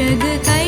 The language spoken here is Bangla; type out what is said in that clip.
रग का